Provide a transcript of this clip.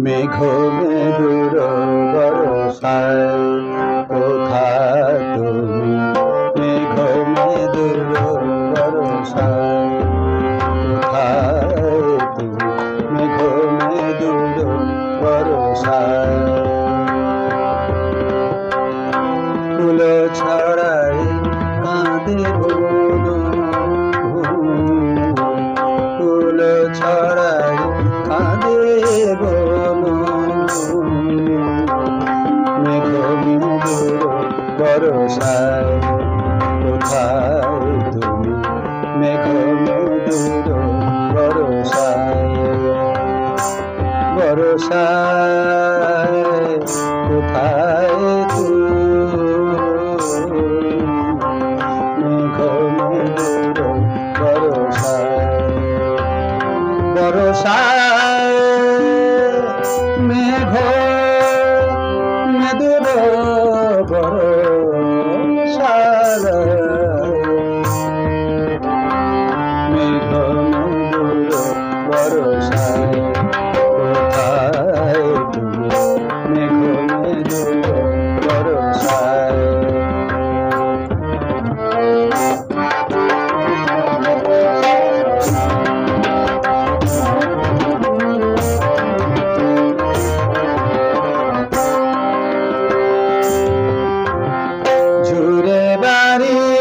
মেঘ মেঘ বড় সায় বসায় কোথায় তুমি মেঘ মধুর বরসায় বরসায় কোথায় তুমি মেঘ মধুর বরসায় বরসায় মেঘ Thank you.